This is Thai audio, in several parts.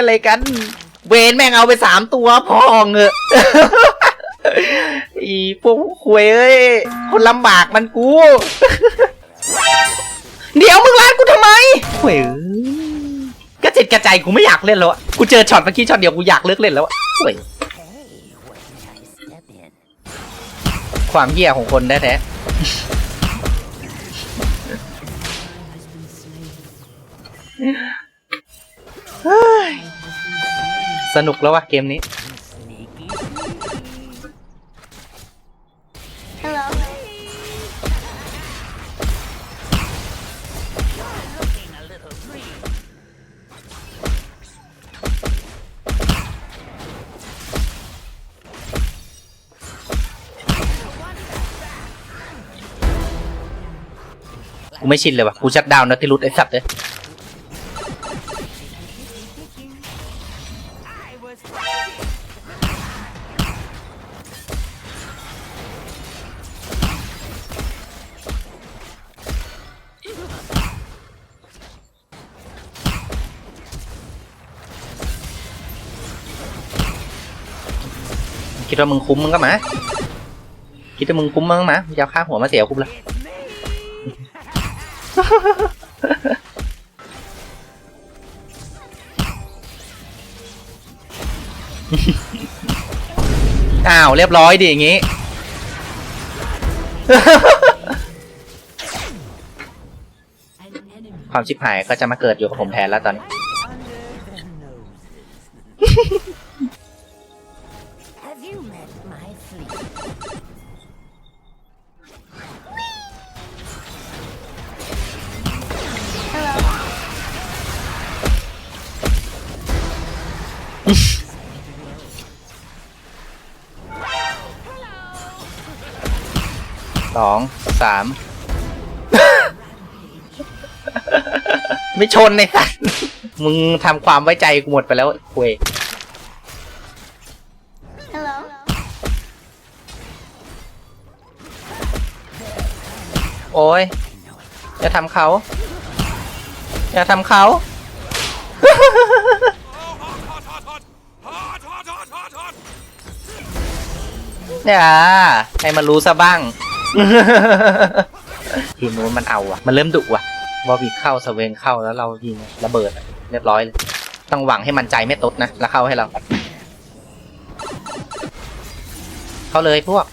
ล่นอะไรกัน เวนแม่งเอาไปสามตัวพองเงอะอีพวกควยเอ้ย คนลำบากมันกู เดี๋ยวมึงร้านกูทำไมควยเอ้ยกระจิตกระใจกูไม่อยากเล่นแล้วอะกูเจอช็อตเมื่อกี้ช็อตเดียวกูอยากเลิกเล่นแล้วอะควยความเหี้ยของคนแท้ๆ สนุกแล้ววะเกมนี้ Hello. กูไม่ชินเลยว่ะ กูชัดดาวน์นะที่รุดไอ้สัตว์เลย คิดว่ามึงคุ้มมึงก็มา คิดว่ามึงคุ้มมึงมามึงจะเอาค่าหัวมาเสียคุ้มละอ้าว เรียบร้อยดิอย่างงี้ ความชิบหายก็จะมาเกิดอยู่กับผมแทนแล้วตอนนี้ สองสาม ไม่ชนเลยสัสมึงทำความไว้ใจกูหมดไปแล้วคุย Hello. โอ้ยอย่าทำเขา อย่าทำเขา อย่าให้มันรู้ซะบ้าง ทีมนู้นมันเอาอะมันเริ่มดุอะวอวิกเข้าสเวนเข้าแล้วเรายิงระเบิดอะเรียบร้อยเลย ต้องหวังให้มันใจไม่ตดนะ แล้วเข้าให้เรา เข้าเลยพวก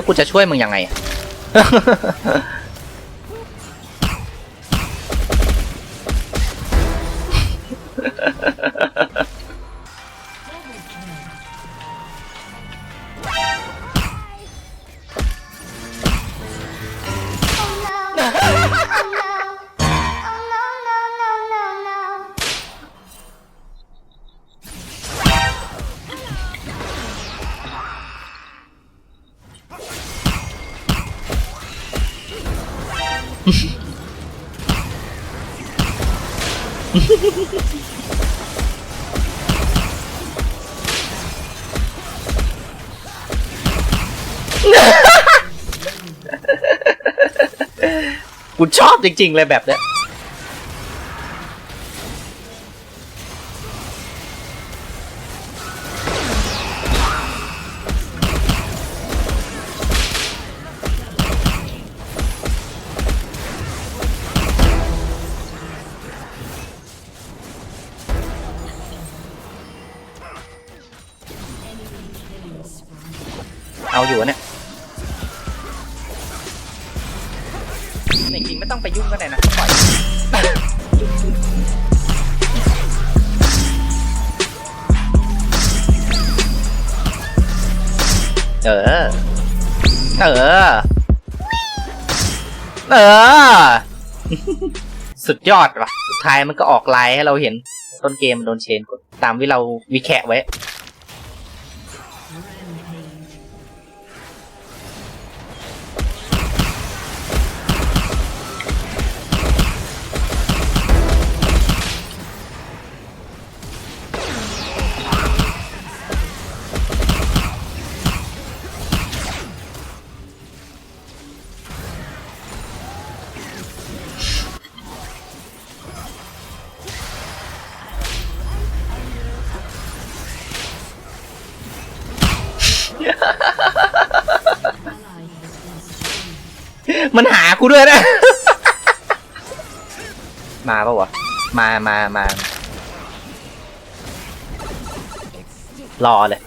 แล้วกูจะช่วยมึงยังไง Oh no. กูชอบจริงๆเลยแบบเนี้ย เอาอยู่อะเนี่ยจริงๆไม่ต้องไปยุ่งก็ได้นะปล่อยเออ เออ เออ สุดยอดว่ะ สุดท้ายมันก็ออกไลน์ให้เราเห็น ต้นเกมมันโดนเชนกดตามที่เราวิแคะไว้ มันหากูด้วยนะ มาปะวะ มามามารอเลย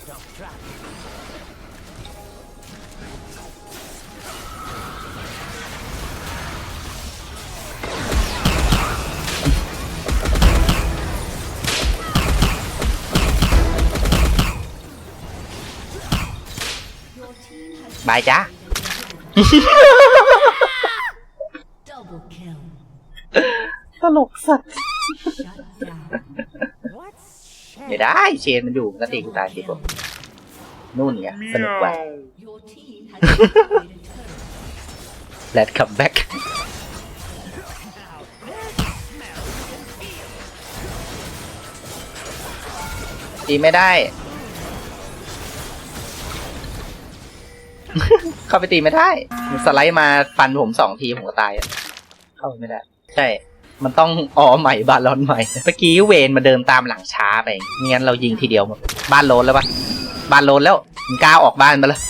บายจ้า ตลกสัตว์ Shut down. ไม่ได้เชนมันอยู่มันก็ตีกูตายทีผมนู่นเนี่ยสนุกกว่า Your team has destroyed a turret. Let's come back ตีไม่ได้ เข้าไปตีไม่ได้มันสไลด์มาฟันผมสองทีผมก็ตายอะเข้าไปไม่ได้ ใช่ มันต้องอ๋อใหม่บาลอนใหม่ เมื่อกี้เวนมาเดินตามหลังช้าไปไม่งั้นเรายิงทีเดียวหมดบ้านโลนแล้วปะบ้านโลนแล้วมึงกล้าออกบ้านมาล้ว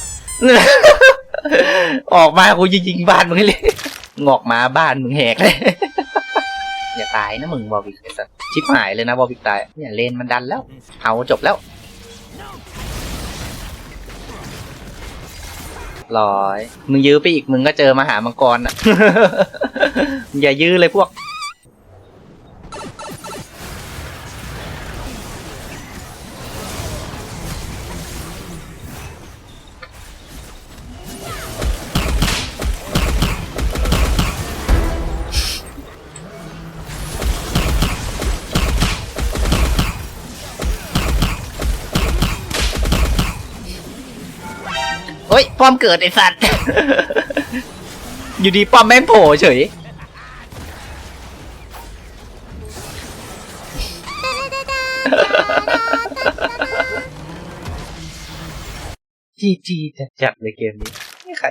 ออกมากูจะยิงบ้านมึงเลยงอกมาบ้านมึงแหกเลยอย่าตายนะมึงบอบิกไอ้สัสชิบหายเลยนะบอบิกตายเนี่ยเลนมันดันแล้วเอาจบแล้วร้อย มึงยื้อไปอีกมึงก็เจอมหามังกรอะ อย่ายื้อเลยพวก ป้อมเกิดไอสัตว์ อยู่ดีป้อมแม่งโผล่เฉย จีจีจัดจัดเลยเกมนี้ไม่ใคร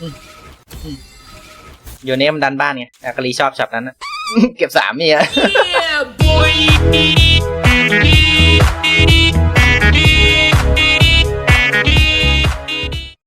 อืมอืมโยเนมนดันบ้านไงอากาลีชอบช็อตนั้นนะเก็บสามเนี่ย Yeah, boy.